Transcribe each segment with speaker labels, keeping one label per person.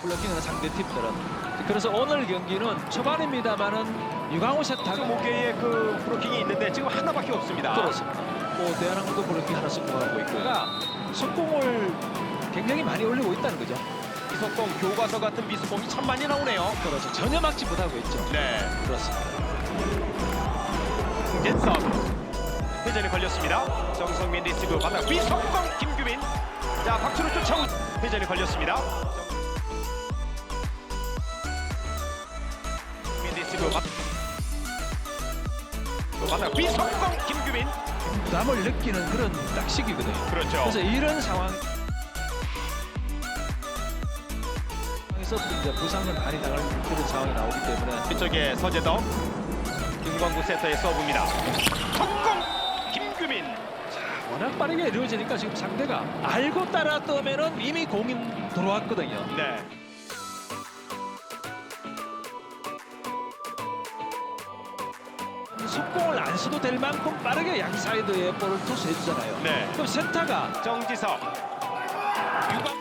Speaker 1: 블로킹하는 상대 팀들은 그래서 오늘 경기는 초반입니다만은 유강호 세타가
Speaker 2: 지금 목에에 그 브로킹이 있는데 지금 하나밖에 없습니다.
Speaker 1: 그렇습니다. 뭐 대한항공도 블로킹 하나 성공하고 있고가 속공을 굉장히 많이 올리고 있다는 거죠.
Speaker 2: 미속공 교과서 같은 미속공이 참 많이 나오네요.
Speaker 1: 그렇죠. 전혀 막지 못하고 있죠.
Speaker 2: 네.
Speaker 1: 그렇습니다.
Speaker 2: 공진 서브. 회전이 걸렸습니다. 정성민 리시브 받아 미속공 김규민. 자 박수를 쫓아오. 회전이 걸렸습니다. 받아 미속공 김규민.
Speaker 1: 부담을 느끼는 그런 딱 시기거든요.
Speaker 2: 그렇죠.
Speaker 1: 그래서 이런 상황 에서 이제 부상을 많이 당할 그런 상황이 나오기 때문에
Speaker 2: 이쪽에 서재덕 김광구 세터의 서브입니다. 속공 김규민.
Speaker 1: 워낙 빠르게 이루어지니까 지금 상대가 알고 따라 뜨면은 이미 공이 들어왔거든요.
Speaker 2: 네.
Speaker 1: 속공을 안 써도 될 만큼 빠르게 양 사이드에 볼을 투수해 주잖아요.
Speaker 2: 네.
Speaker 1: 그럼 센터가
Speaker 2: 정지석 유광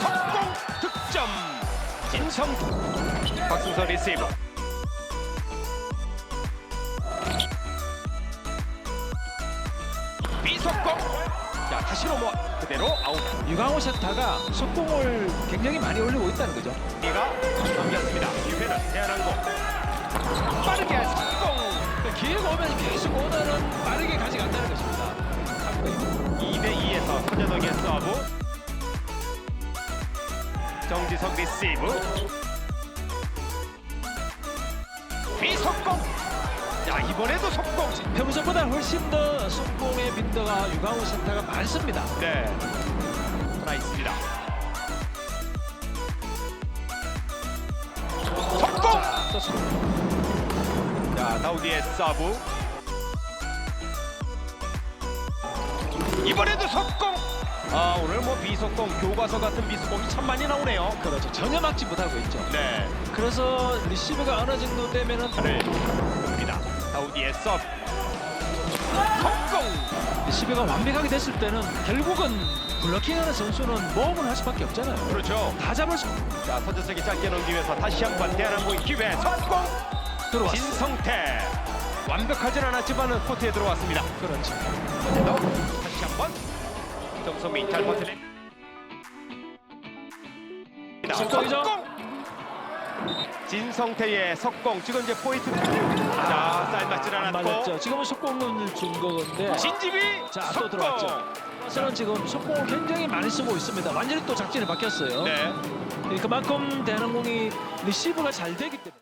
Speaker 2: 석공 득점 진성 박승서 리시브 비속공 자 다시 넘어 그대로 아웃
Speaker 1: 유강호 센터가 속공을 굉장히 많이 올리고 있다는 거죠.
Speaker 2: 이가
Speaker 1: 기회가 오면 계속 오늘은 빠르게 가져간다는 것입니다.
Speaker 2: 2대2에서 서재덕의 서브. 정지석 리시브. 비속공! 자 이번에도 속공!
Speaker 1: 평소보다 훨씬 더 속공의 빈도가 유강호 센터가 많습니다.
Speaker 2: 네. 하나 있습니다. 속공!
Speaker 1: 자, 또 속공.
Speaker 2: 자 다우디의 서브 이번에도 속공 아 오늘 뭐 비속공 교과서 같은 비속공이 참 많이 나오네요
Speaker 1: 그렇죠. 전혀 막지 못하고 있죠.
Speaker 2: 네
Speaker 1: 그래서 리시브가 어느 정도 되면은
Speaker 2: 네. 봅니다. 다우디의 서브. 성공.
Speaker 1: 리시브가 완벽하게 됐을 때는 결국은 블로킹하는 선수는 모험을 할 수밖에 없잖아요.
Speaker 2: 그렇죠.
Speaker 1: 다 잡을
Speaker 2: 수자 서재석이 짧게 넘기 위해서 다시 한 번 대한항공의 기회 성공.
Speaker 1: 들어왔어요.
Speaker 2: 진성태. 완벽하진 않았지만 코트에 들어왔습니다.
Speaker 1: 그렇죠.
Speaker 2: 서재덕 다시 한번 정성민 잘 버텨내.
Speaker 1: 석공이죠?
Speaker 2: 진성태의 석공 지금 이제 포인트 자 쌀 맞질
Speaker 1: 안
Speaker 2: 않았고
Speaker 1: 맞았죠. 지금은 속공을 준 거건데
Speaker 2: 진집이
Speaker 1: 자, 또
Speaker 2: 석공
Speaker 1: 들어왔죠. 서는 지금 속공을 굉장히 많이 쓰고 있습니다. 완전히 또 작전이 바뀌었어요.
Speaker 2: 네
Speaker 1: 그만큼 대한항공이 리시브가 잘 되기 때문에.